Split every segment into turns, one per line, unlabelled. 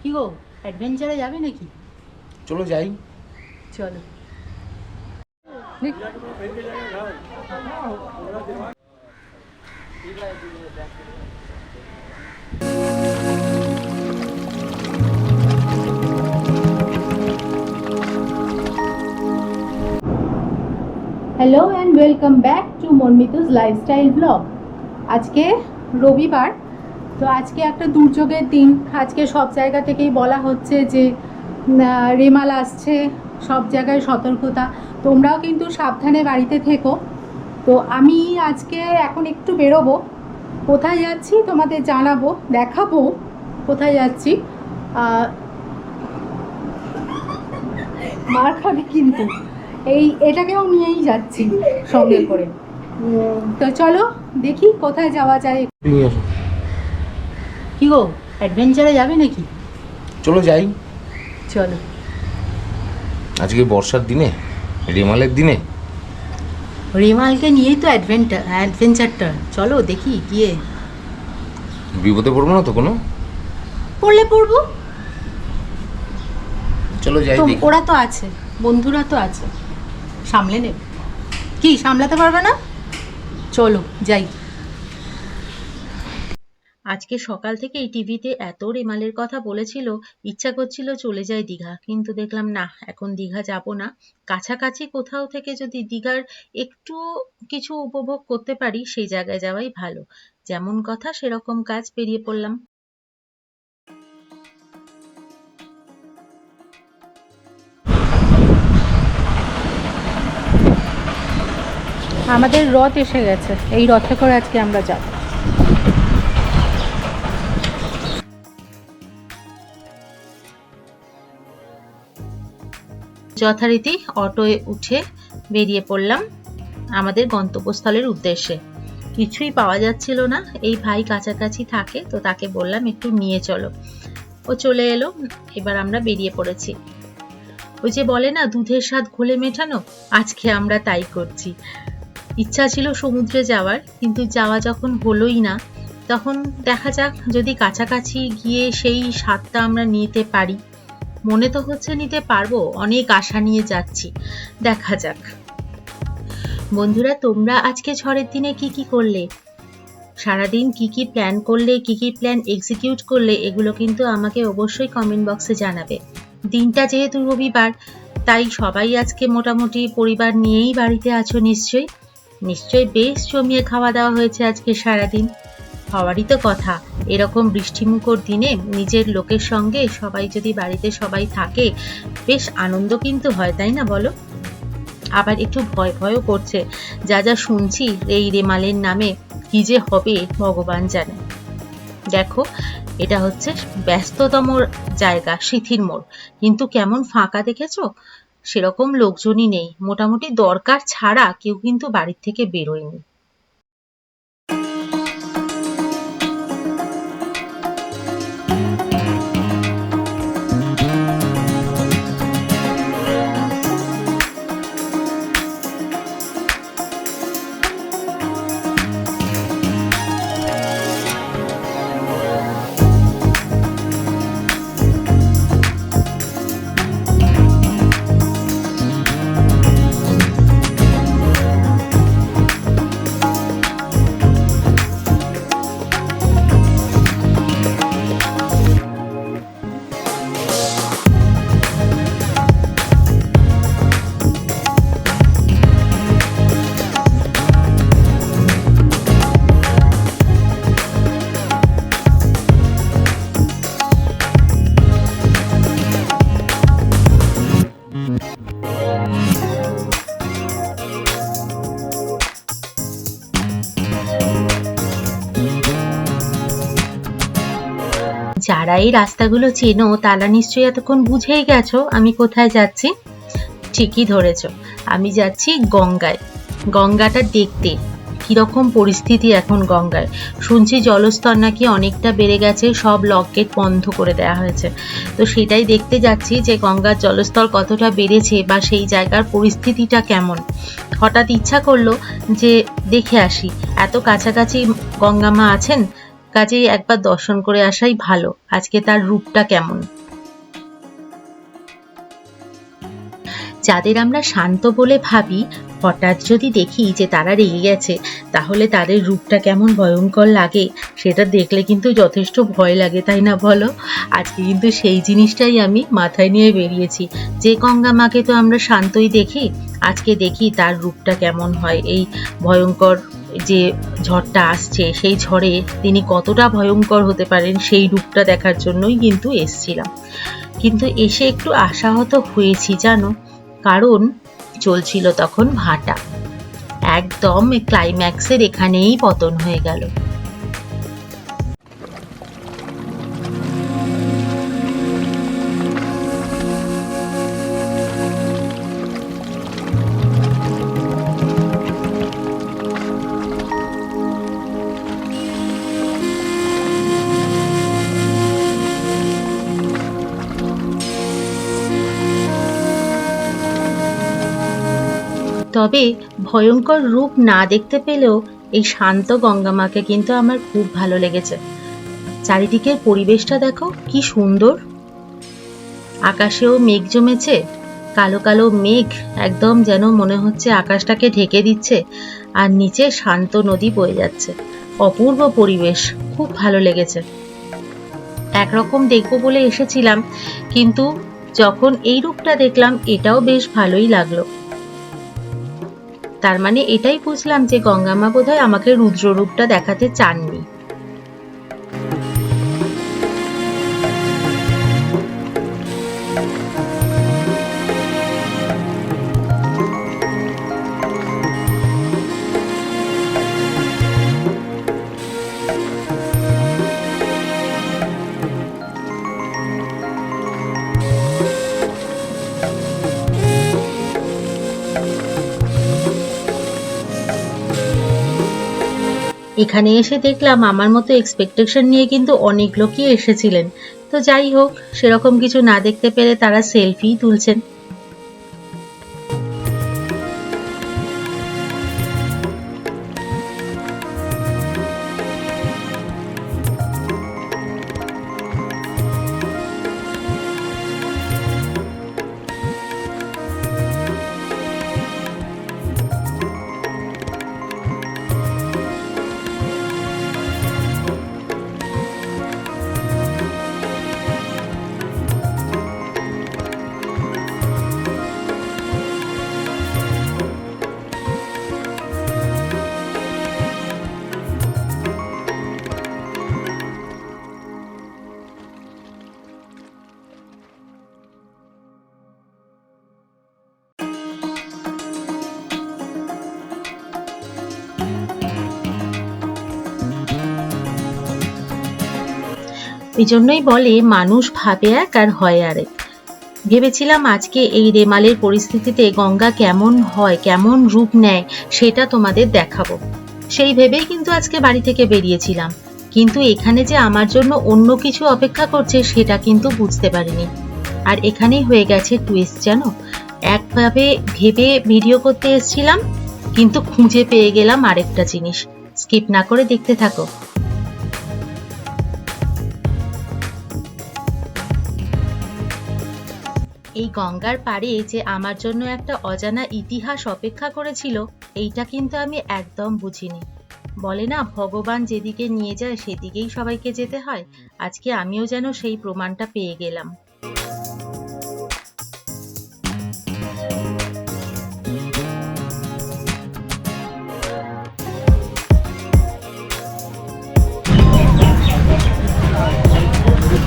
কি গো অ্যাডভেঞ্চারে যাবে নাকি?
চলো যাই।
চলো। Hello and welcome back to মনমিতুস lifestyle blog আজকে রবিবার তো আজকে একটা দুর্যোগের দিন। আজকে সব জায়গা থেকেই বলা হচ্ছে যে রেমাল আসছে, সব জায়গায় সতর্কতা। তোমরাও কিন্তু সাবধানে বাড়িতে থেকো। তো আমি আজকে এখন একটু বেরোবো। কোথায় যাচ্ছি তোমাদের জানাব, দেখাবো কোথায় যাচ্ছি। মার খাবে কিন্তু। এই, এটাকেও নিয়েই যাচ্ছি সঙ্গে করে। তো চলো দেখি কোথায় যাওয়া যায়। কি গো অ্যাডভেঞ্চারে যাবে নাকি?
চলো যাই।
চলো।
আজকে বর্ষার দিনে রেমালের দিনে।
রেমালকে নিয়েই তো অ্যাডভেঞ্চার অ্যাডভেঞ্চারটা চলো দেখি গিয়ে।
বিপদে পড়ব না তো কোনো?
পড়লে পড়ব।
চলো যাই
তো
দেখি।
ওরা তো আছে বন্ধুরা তো আছে। সামলে নেবে কি সামলাতে পারবে না? চলো যাই। আজকে সকাল থেকে এই টিভিতে এত রেমালের কথা বলেছিল, ইচ্ছা করছিল চলে যাই দীঘা। কিন্তু দেখলাম, না, এখন দীঘা যাব না। কাছাকাছি কোথাও থেকে যদি দীঘার একটু কিছু উপভোগ করতে পারি, সেই জায়গায় যাওয়াই ভালো। যেমন কথা, সেরকম কাজ পেরিয়ে পড়লাম। আমাদের রথ এসে গেছে। এই রথে করে আজকে আমরা যাব। যথারীতি অটোয় উঠে বেরিয়ে পড়লাম আমাদের গন্তব্যস্থলের উদ্দেশ্যে। কিছুই পাওয়া যাচ্ছিল না। এই ভাই কাছাকাছি থাকে, তো তাকে বললাম, একটু নিয়ে চলো। ও চলে এলো। এবার আমরা বেরিয়ে পড়েছি। ওই যে বলে না, দুধের স্বাদ ঘোলে মেটানো? আজকে আমরা তাই করছি। ইচ্ছা ছিল সমুদ্রে যাওয়ার, কিন্তু যাওয়া যখন হলোই না, তখন দেখা যাক যদি কাছাকাছি গিয়ে সেই স্বাদটা আমরা নিতে পারি। মনে তো হচ্ছে নিতে পারব, অনেক আশা নিয়ে যাচ্ছি। দেখা যাক। বন্ধুরা, তোমরা আজকে ঝড়ের দিনে কি কি করলে? সারাদিন কি কি প্ল্যান করলে, কি কি প্ল্যান এক্সিকিউট করলে, এগুলো কিন্তু আমাকে অবশ্যই কমেন্ট বক্সে জানাবে। দিনটা যেহেতু রবিবার, তাই সবাই আজকে মোটামুটি পরিবার নিয়েই বাড়িতে আছো নিশ্চয়ই? নিশ্চয়ই বেশ জমিয়ে খাওয়া দাওয়া হয়েছে আজকে সারাদিন। হওয়ারই তো কথা। এরকম বৃষ্টিমুখর দিনে নিজের লোকের সঙ্গে সবাই যদি বাড়িতে সবাই থাকে, বেশ আনন্দ কিন্তু হয়, তাই না বলো? আবার একটু ভয় ভয়ও করছে। যা যা শুনছি এই রেমালের নামে কি যে হবে ভগবান জানে। দেখো, এটা হচ্ছে ব্যস্ততম জায়গা, সিথির মোড়। কিন্তু কেমন ফাঁকা দেখেছ? সেরকম লোকজনই নেই। মোটামুটি দরকার ছাড়া কেউ কিন্তু বাড়ির থেকে বেরোয়নি। যারা এই রাস্তাগুলো চেনো, তারা নিশ্চয়ই এতক্ষণ বুঝেই গেছো আমি কোথায় যাচ্ছি? ঠিকই ধরেছো। আমি যাচ্ছি গঙ্গায়। গঙ্গাটা দেখতে। কীরকম পরিস্থিতি এখন গঙ্গায়? শুনছি জলস্তর নাকি অনেকটা বেড়ে গেছে, সব লক গেট বন্ধ করে দেওয়া হয়েছে। তো সেটাই দেখতে যাচ্ছি যে গঙ্গার জলস্তর কতটা বেড়েছে বা সেই জায়গার পরিস্থিতিটা কেমন। হঠাৎ ইচ্ছা করল যে দেখে আসি। এত কাছাকাছি গঙ্গা মা আছেন? কাজেই একবার দর্শন করে আসাই ভালো। আজকে তার রূপটা কেমন? যাদের আমরা শান্ত বলে ভাবি, হঠাৎ যদি দেখি যে তারা রেগে গেছে, তাহলে তাদের রূপটা কেমন ভয়ঙ্কর লাগে, সেটা দেখলে কিন্তু যথেষ্ট ভয় লাগে, তাই না বলো? আজকে কিন্তু সেই জিনিসটাই আমি মাথায় নিয়ে বেরিয়েছি। যে গঙ্গা মাকে তো আমরা শান্তই দেখি, আজকে দেখি তার রূপটা কেমন হয়, এই ভয়ঙ্কর যে ঝড়টা আসছে, সেই ঝড়ে তিনি কতটা ভয়ঙ্কর হতে পারেন সেই রূপটা দেখার জন্যই কিন্তু এসছিলাম। কিন্তু এসে একটু আশাহত হয়েছি, জানো? কারণ চলছিল তখন ভাটা। একদম ক্লাইম্যাক্সের এখানেই পতন হয়ে গেল। তবে ভয়ঙ্কর রূপ না দেখতে পেলেও এই শান্ত গঙ্গামাকে কিন্তু আমার খুব ভালো লেগেছে। চারিদিকের পরিবেশটা দেখো, কি সুন্দর। আকাশেও মেঘ জমেছে, কালো কালো মেঘ একদম যেন মনে হচ্ছে আকাশটাকে ঢেকে দিচ্ছে, আর নিচে শান্ত নদী বয়ে যাচ্ছে। অপূর্ব পরিবেশ, খুব ভালো লেগেছে। একরকম দেখব বলে এসেছিলাম, কিন্তু যখন এই রূপটা দেখলাম, এটাও বেশ ভালোই লাগল। তার মানে এটাই বুঝলাম যে গঙ্গামা বোধহয় আমাকে রুদ্ররূপটা দেখাতে চাননি। এখানে এসে দেখলাম আমার মতো এক্সপেকটেশন নিয়ে কিন্তু অনেক লোকই এসেছিলেন। তো যাই হোক, সেরকম কিছু না দেখতে পেরে তারা সেলফি তুলছেন। এই জন্যই বলে, মানুষ ভাবে এক আর হয় আরেক। ভেবেছিলাম আজকে এই রেমালের পরিস্থিতিতে গঙ্গা কেমন হয়, কেমন রূপ নেয়, সেটা তোমাদের দেখাবো। সেই ভেবেই কিন্তু আজকে বাড়ি থেকে বেরিয়েছিলাম। কিন্তু এখানে যে আমার জন্য অন্য কিছু অপেক্ষা করছে, সেটা কিন্তু বুঝতে পারিনি। আর এখানেই হয়ে গেছে টুইস্ট জানো? একভাবে ভেবে ভিডিও করতে এসেছিলাম, কিন্তু খুঁজে পেয়ে গেলাম আরেকটা জিনিস। স্কিপ না করে দেখতে থাকো। এই গঙ্গার পাড়ে যে আমার জন্য একটা অজানা ইতিহাস অপেক্ষা করেছিল, এইটা কিন্তু আমি একদম বুঝিনি। বলে না, ভগবান যেদিকে নিয়ে যায় সেদিকেই সবাইকে যেতে হয়। আজকে আমিও যেন সেই প্রমাণটা পেয়ে গেলাম।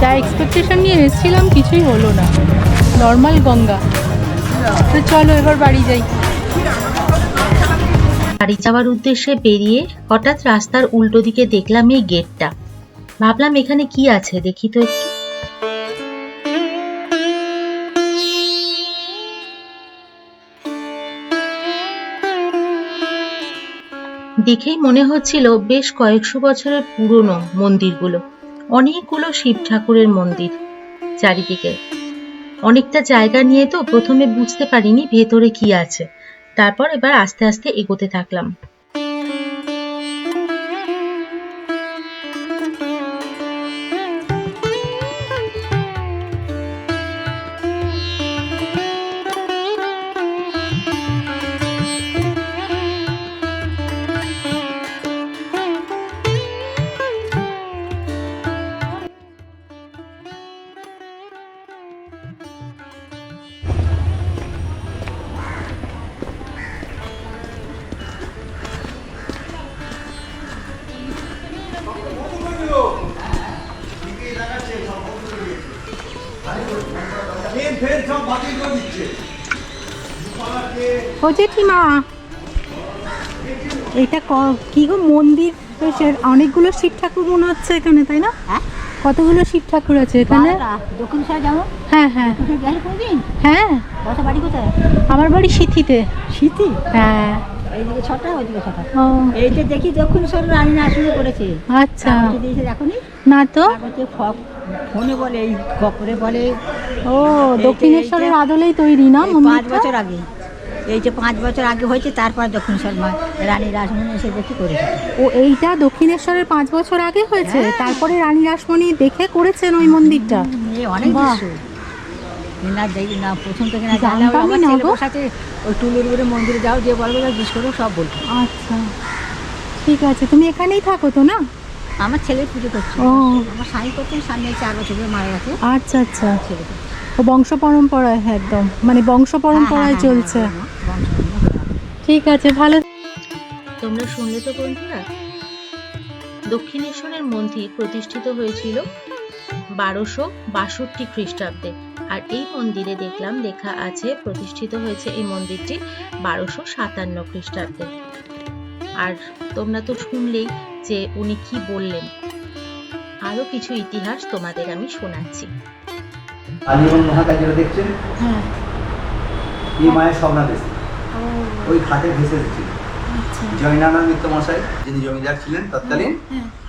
যা এক্সপেকটেশন নিয়ে এসেছিলাম কিছুই হলো না। নর্মাল গঙ্গা। তো চলো এবার বাড়ি যাই।
বাড়ি যাওয়ার উদ্দেশ্যে বেরিয়ে হঠাৎ রাস্তার উল্টো দিকে দেখলাম এই গেটটা। ভাবলাম এখানে কি আছে, দেখি তো একটু। দেখেই মনে হচ্ছিল বেশ কয়েকশো বছরের পুরনো মন্দিরগুলো। অনেকগুলো শিব ঠাকুরের মন্দির চারিদিকে। অনেকটা জায়গা নিয়ে তো প্রথমে বুঝতে পারিনি ভেতরে কি আছে। তারপর এবার আস্তে আস্তে এগোতে থাকলাম।
এটা গো মন্দির? অনেকগুলো শিব ঠাকুর মনে হচ্ছে এখানে তাই না? কতগুলো শিব ঠাকুর আছে এখানে? হ্যাঁ হ্যাঁ। হ্যাঁ।
বাড়ি
আমার বাড়ি সিথিতে
সিথি
হ্যাঁ।
এইদিকে ছটা ওইদিকে ছটা। এইটা দেখি রানী করেছে।
আচ্ছা।
দিয়েছে দেখো না?
তো?
ফোনে বলে এই খবরে বলে।
ও দক্ষিণেশ্বরের আদলেই তৈরি না
পাঁচ বছর আগে। এই যে পাঁচ বছর আগে হয়েছে তারপর দক্ষিণেশ্বর মা রানী রাসমণি এসে দেখি করেছে।
ও এইটা দক্ষিণেশ্বরের পাঁচ বছর আগে হয়েছে?
হ্যাঁ।
তারপরে রানী রাসমণি দেখে করেছেন ওই মন্দিরটা?
অনেক না দেখি না প্রথম থেকে না জানলাম আমার ছেলে বসাতে ওই টুলুর উপরে মন্দিরে যাও যে বলব জিজ্ঞেস করো সব বলব।
আচ্ছা। ঠিক আছে তুমি এখানেই থাকো তো না?
আমার ছেলে পুজো করছে।
ও।
আমার স্বামী করতেন স্বামী এই চার বছর ধরে মারা গেছে।
আচ্ছা আচ্ছা।
ছেলে
বংশ পরম্পরায় হ্যাঁ, একদম। মানে বংশ পরম্পরায় চলছে। ঠিক আছে ভালো।
তোমরা শুনলে তো বন্ধুরা দক্ষিণেশ্বরের মন্দির প্রতিষ্ঠিত হয়েছিল বারোশো বাষট্টি খ্রিস্টাব্দে। আর এই মন্দিরে দেখলাম লেখা আছে প্রতিষ্ঠিত হয়েছে এই মন্দিরটি বারোশো সাতান্ন খ্রিস্টাব্দে। আর তোমরা তো শুনলেই যে উনি কি বললেন। আরও কিছু ইতিহাস তোমাদের আমি শোনাচ্ছি।
দেখছেন?
হ্যাঁ।
এই মায়ের স্বপ্নাদেশ ওই ঘাটে ভেসে
আচ্ছা।
জয়নারায়ণ মিত্র মশাই যিনি জমিদার ছিলেন তৎকালীন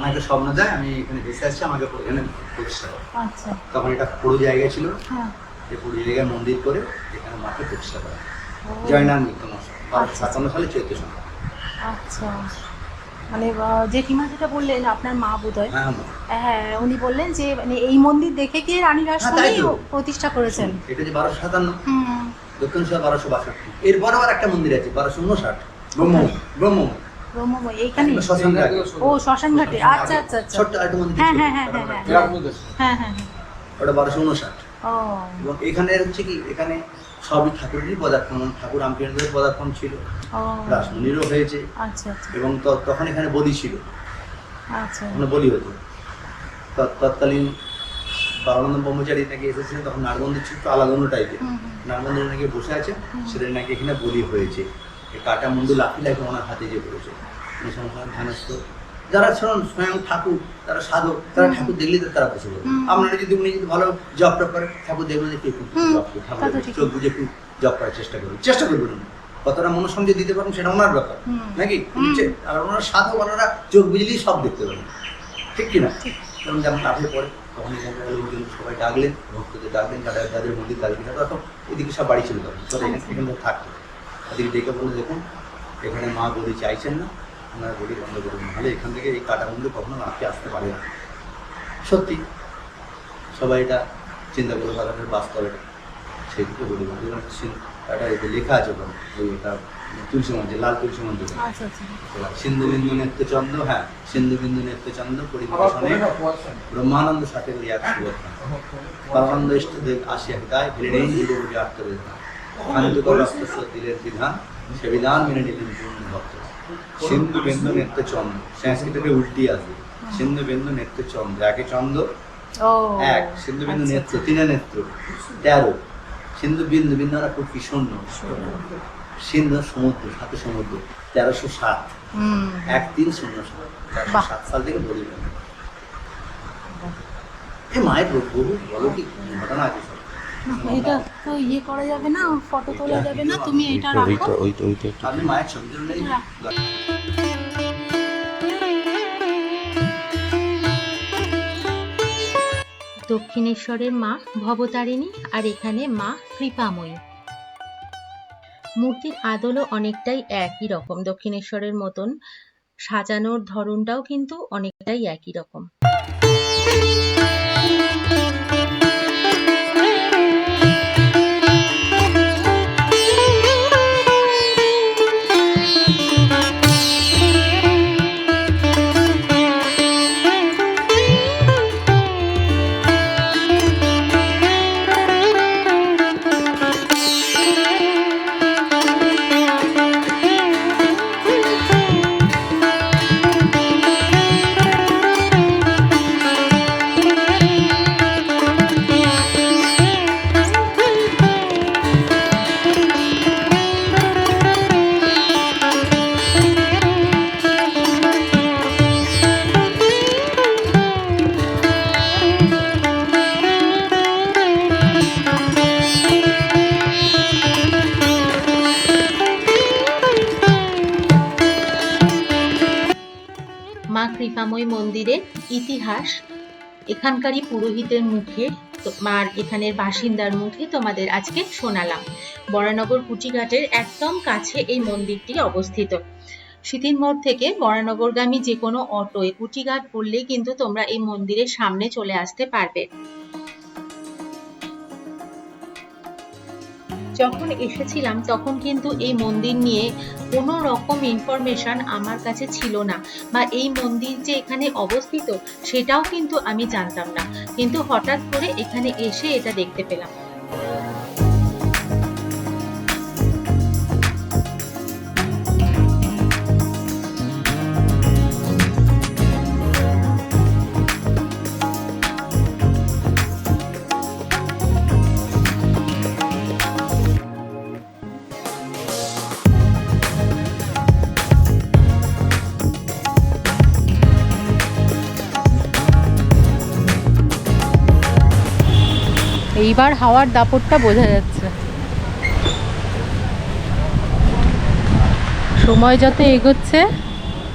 হ্যাঁ
ওনাকে স্বপ্ন দেয় আমি এখানে ভেসে আসছি আমাকে এখানে প্রতিষ্ঠা।
আচ্ছা।
তখন এটা পুরো জায়গা ছিল
হ্যাঁ।
এই পুরো জায়গায় মন্দির করে এখানে মাকে প্রতিষ্ঠা করা। জয়নারায়ণ মিত্র মশাই
আচ্ছা।
সাতান্ন সালে চৈত্র সংখ্যা
আচ্ছা। মানে জেঠিমা যেটা বললেন আপনার মা বোধহয়?
হ্যাঁ মা।
হ্যাঁ উনি বললেন যে মানে এই মন্দির দেখে গিয়ে রানী রাসমণি প্রতিষ্ঠা করেছেন?
এটা যে বারোশো সাতান্ন দক্ষিণ শহর বারোশো বাষট্টি। এরপরে আবার একটা মন্দির আছে বারোশো উনষাট। ব্রহ্ম ব্রহ্ম।
ব্রহ্মময় এইখানে ও শ্মশান ঘাটে। আচ্ছা আচ্ছা আচ্ছা।
ছোট্ট একটা মন্দির
হ্যাঁ, হ্যাঁ, হ্যাঁ, হ্যাঁ, হ্যাঁ। হ্যাঁ হ্যাঁ হ্যাঁ।
ওটা বারোশো উনষাট এবং এখানে হচ্ছে কি এখানে সবই ঠাকুরেরই পদার্পণ। ঠাকুর রামকৃষ্ণদেবের পদার্পণ ছিল।
ও।
রাসমণিরও হয়েছে।
আচ্ছা আচ্ছা।
এবং তখন এখানে বলি ছিল।
আচ্ছা।
ওখানে বলি হতো। তৎকালীন বাবানন্দ ব্রহ্মচারী নাকি এসেছিলেন তখন নারগন্ধ ছিল আলাদা অন্য টাইপের
হুম।
নাকি বসে আছে সেটা নাকি এখানে বলি হয়েছে। কাটা মুন্ডু লাফি লাফি ওনার হাতে যে পড়েছে। উনি সংসার ধ্যানস্থ। যারা শোন স্বয়ং ঠাকুর তারা সাধক তারা ঠাকুর দেখলে তো তারা বসে পড়বে আপনারা যদি উনি যদি ভালো জব টপ করে। ঠাকুর দেখবেন একটু জব। চোখ বুঝে একটু জব করার চেষ্টা করবেন চেষ্টা করবেন কতটা মনোসংযোগ দিতে পারেন সেটা ওনার ব্যাপার। নাকি। আর ওনারা সাধক ওনারা চোখ বুঝলেই সব দেখতে পারেন ঠিক কিনা?
ঠিক।
যেমন যেমন লাভে পড়ে তখন এখানকার লোকজন সবাই ডাকলেন ভক্তদের ডাকলেন তারা যাদের মন্দির ডাকলেন। তখন এদিকে সব বাড়ি ছিল তখন
আচ্ছা।
এখানে থাকতো। তাদেরকে ডেকে বলে দেখুন। এখানে মা বলি চাইছেন না ওনারা বলি বন্ধ করুন নাহলে এখান থেকে এই কাটা বন্ধু কখনো মাকে আসতে পারে না। সত্যি সবাই এটা চিন্তা করে তাদের বাস্তব এটা। সেদিকে বলি বন্ধু। একটা এতে লেখা আছে ওখানে ওই ওটা তুলসী মন্দির লাল তুলসী মন্দির
আচ্ছা আচ্ছা।
সিন্ধু বিন্দু নেত্রচন্দ্র হ্যাঁ সিন্ধু বিন্দু নেত্রচন্দ্র পরিবেশনে ব্রহ্মানন্দ ষাটের এক সুবর্ণ। পরমানন্দ ইষ্টদেব আসিয়া গায় ভিড়েই যুগ ব্যাপ্ত বেদনা শান্তিকর দিলের বিধান সে বিধান মেনে নিলেন পূর্ণ ভক্ত। সিন্ধু বিন্দু নেত্রচন্দ্র সংস্কৃতকে উল্টি আসবে। সিন্ধু বিন্দু নেত্রচন্দ্র একে চন্দ্র এক। সিন্ধু বিন্দু নেত্র তিনে নেত্র তেরো। সিন্ধু বিন্দু বিন্দু আমরা খুব কি শূন্য সিন্ধু সমুদ্র সাথে সমুদ্র তেরোশো সাত। এক তিন শূন্য সাত। সাল থেকে বলি। এই মায়ের বহু বলো কি ঘটনা আছে?
এটা তো ইয়ে করা যাবে না ফটো তোলা যাবে না তুমি এটা রাখো।
ওইটা ওইটা একটু
মায়ের ছবি তুলে
দক্ষিণেশ্বরের মা ভবতারিণী আর এখানে মা কৃপাময়ী। মূর্তির আদলও অনেকটাই একই রকম। দক্ষিণেশ্বরের মতন সাজানোর ধরনটাও কিন্তু অনেকটাই একই রকম। কৃপাময় মন্দিরের ইতিহাস। এখানকারই পুরোহিতের মুখে মার এখানের বাসিন্দার মুখে তোমাদের আজকে শোনালাম। বরানগর কুচিঘাটের একদম কাছে এই মন্দিরটি অবস্থিত। শীতিন মোড় থেকে বরানগরগামী যে কোনো অটোয় কুটিঘাট পড়লেই কিন্তু তোমরা এই মন্দিরের সামনে চলে আসতে পারবে। যখন এসেছিলাম, তখন কিন্তু এই মন্দির নিয়ে কোনো রকম ইনফরমেশান আমার কাছে ছিল না। বা এই মন্দির যে এখানে অবস্থিত, সেটাও কিন্তু আমি জানতাম না। কিন্তু হঠাৎ করে এখানে এসে এটা দেখতে পেলাম।
এইবার হাওয়ার দাপটটা বোঝা যাচ্ছে। সময় যত এগোচ্ছে,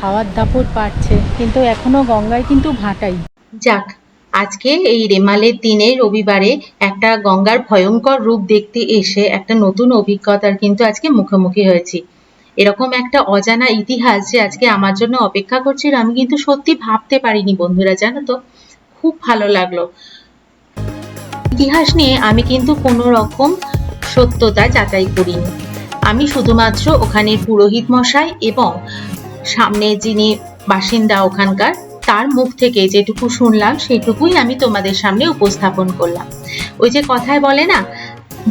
হাওয়ার দাপট বাড়ছে, কিন্তু এখনও গঙ্গায় কিন্তু ভাটাই।
যাক, আজকে এই রেমালের দিনে রবিবারে একটা গঙ্গার ভয়ঙ্কর রূপ দেখতে এসে একটা নতুন অভিজ্ঞতার কিন্তু আজকে মুখোমুখি হয়েছি। এরকম একটা অজানা ইতিহাস যে আজকে আমার জন্য অপেক্ষা করছিল আমি কিন্তু সত্যি ভাবতে পারিনি, বন্ধুরা, জানো তো? খুব ভালো লাগল। ইতিহাস নিয়ে আমি কিন্তু কোনো রকম সত্যতা যাচাই করিনি। আমি শুধুমাত্র ওখানের পুরোহিত মশাই এবং সামনে যিনি বাসিন্দা ওখানকার, তার মুখ থেকে যেটুকু শুনলাম সেটুকুই আমি তোমাদের সামনে উপস্থাপন করলাম। ওই যে কথায় বলে না,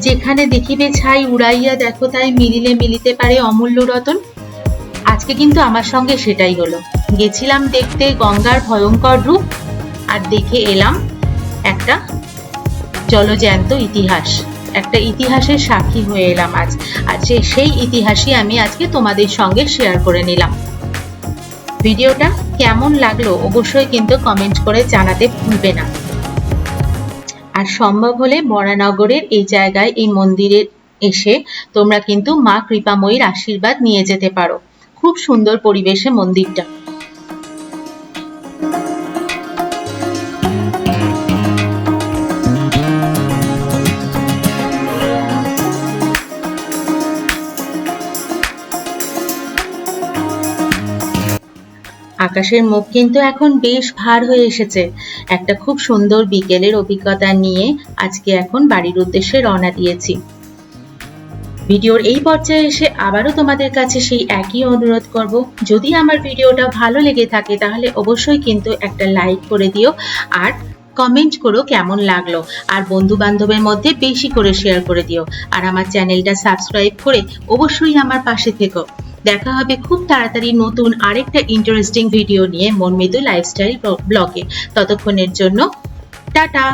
যেখানে দেখিবে ছাই উড়াইয়া দেখো তাই মিলিলে মিলিতে পারে অমূল্য রতন আজকে কিন্তু আমার সঙ্গে সেটাই হলো। গেছিলাম দেখতে গঙ্গার ভয়ঙ্কর রূপ, আর দেখে এলাম একটা জলজ্যান্ত ইতিহাস। একটা ইতিহাসের সাক্ষী হয়ে এলাম আজ। আর সেই ইতিহাসই আমি আজকে তোমাদের সঙ্গে শেয়ার করে নিলাম। ভিডিওটা কেমন লাগল অবশ্যই কিন্তু কমেন্ট করে জানাতে ভুলবে না। আর সম্ভব হলে বরানগরের এই জায়গায় এই মন্দিরে এসে তোমরা কিন্তু মা কৃপাময়ীর আশীর্বাদ নিয়ে যেতে পারো। খুব সুন্দর পরিবেশে মন্দিরটা। আকাশের মুখ কিন্তু এখন বেশ ভার হয়ে এসেছে। একটা খুব সুন্দর বিকেলের অভিজ্ঞতা নিয়ে আজকে এখন বাড়ির উদ্দেশ্যে রওনা দিয়েছি। ভিডিওর এই পর্যায়ে এসে আবারও তোমাদের কাছে সেই একই অনুরোধ করব। যদি আমার ভিডিওটা ভালো লেগে থাকে তাহলে অবশ্যই কিন্তু একটা লাইক করে দিও। আর কমেন্ট করো কেমন লাগল। আর বন্ধু বান্ধবের মধ্যে বেশি করে শেয়ার করে দিও। আর আমার চ্যানেলটা সাবস্ক্রাইব করে অবশ্যই আমার পাশে থেকো। দেখা হবে খুব তাড়াতাড়ি নতুন আরেকটা ইন্টারেস্টিং ভিডিও নিয়ে মনমিদু লাইফস্টাইল ব্লগে ততক্ষণের জন্য, টাটা!